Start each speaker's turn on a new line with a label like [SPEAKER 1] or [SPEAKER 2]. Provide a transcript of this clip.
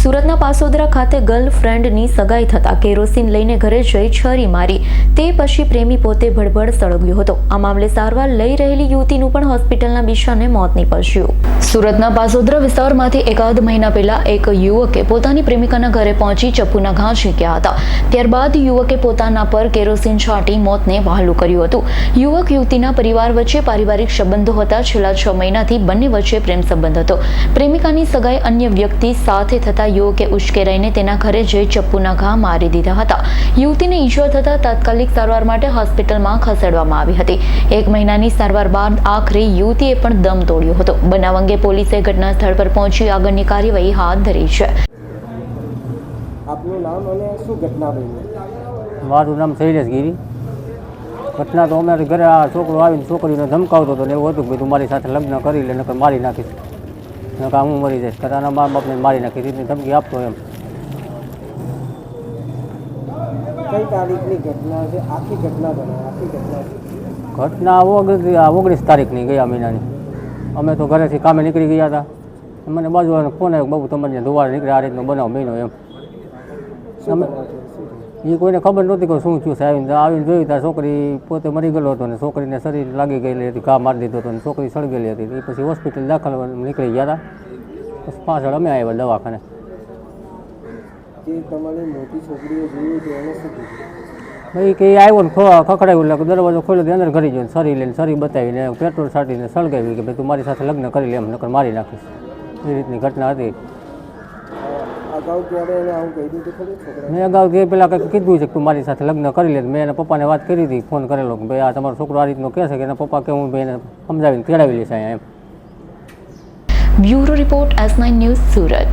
[SPEAKER 1] સુરતના પાસોદરા ખાતે ગર્લફ્રેન્ડની સગાઈ થતા કેરોસીન લઈને ઘરે જઈ છરી મારી. તે પછી પ્રેમી પોતે ભડભડ સળગ્યો હતો. આ મામલે સારવાર લઈ રહેલી યુવતીનું પણ હોસ્પિટલના બિશાને મોત નીપજ્યું. સુરતના પાસોદરા વિસ્તારમાંથી એકાદ મહિના પહેલા એક યુવકે પોતાની પ્રેમિકાના ઘરે પહોંચી ચપ્પુના ઘા ઝીંક્યા હતા. ત્યારબાદ યુવકે પોતાના પર કેરોસીન છાંટી મોતને વહાલું કર્યું હતું. યુવક યુવતીના પરિવાર વચ્ચે પારિવારિક સંબંધો હતા. છેલ્લા છ મહિનાથી બંને વચ્ચે પ્રેમ સંબંધ હતો. પ્રેમિકાની સગાઈ અન્ય વ્યક્તિ સાથે થતા યુવકે ઉશ્કેરાઈને તેના ઘરે જઈ ચપ્પુના ઘા મારી દીધા હતા. યુવતીને ઈજા થતા તાત્કાલિક સારવાર માટે હોસ્પિટલમાં ખસેડવામાં આવી હતી. એક મહિનાની સારવાર બાદ આખરે યુવતીએ પણ દમ તોડ્યો હતો. બનાવ અંગે પોલીસે ઘટના સ્થળ પર પહોંચી આગળની કાર્યવાહી હાથ ધરી છે.
[SPEAKER 2] આપનું નામ અને શું ઘટના બની?
[SPEAKER 3] મારું નામ શૈલેષ ગીરી. ઘટના તો અમારે ઘરે આ છોકરો આવીને છોકરીને ધમકાવતો હતો ને એવું હતું કે તું મારી સાથે લગ્ન કરી લે નકર મારી નાખીશ. નકર હું મરી જઈશ. તારાના મા બાપને મારી નાખી રીતની ધમકી આપતો એમ.
[SPEAKER 2] કઈ તારીખની ઘટના છે? આખી ઘટના જણાવો આખી ઘટના?
[SPEAKER 3] ઘટના ઓગણીસ આ ઓગણીસ તારીખની ગયા મહિનાની. અમે તો ઘરેથી કામે નીકળી ગયા હતા. મને બાજુ ફોન આવ્યો બાબુ તમારે ધોવાડે નીકળે આ રીતનો બનાવ બન્યો એમ. અમે-? એ કોઈને ખબર નહોતી કે શું થયું સાહેબ આવીને જોયું ત્યાં છોકરી પોતે મરી ગયેલો હતો ને છોકરીને શરીર લાગી ગયેલી હતી ઘા મારી દીધો હતો ને છોકરી સળગેલી હતી. એ પછી હોસ્પિટલ દાખલ નીકળી ગયા હતા. પછી પાછળ અમે આવ્યા દવાખાને. ભાઈ કે આવ્યો ને ખખડાવ્યું એટલે દરવાજો ખોલ્યો તો અંદર ઘરી ગયો શરીર સરી લઈને શરીર બતાવીને પેટ્રોલ છાંટીને સળગાવી કે ભાઈ તું મારી સાથે લગ્ન કરી લે એમ નકર મારી નાખીશ. એ રીતની ઘટના હતી.
[SPEAKER 2] અગાઉ ક્યારે એને આવું કહી દીધું ખરું છોકરા
[SPEAKER 3] મેં અગાઉ કે પેલા કંઈક કીધું છે કે તું મારી સાથે લગ્ન કરી લે મેં એના પપ્પાને વાત કરી હતી ફોન કરેલો કે ભાઈ આ તમારો છોકરો આ રીતનો કહે છે કે એના પપ્પા કે હું ભાઈ એને સમજાવીને તેડાવી લઈશ અહીંયા એમ.
[SPEAKER 1] Bureau report S nine news Surat.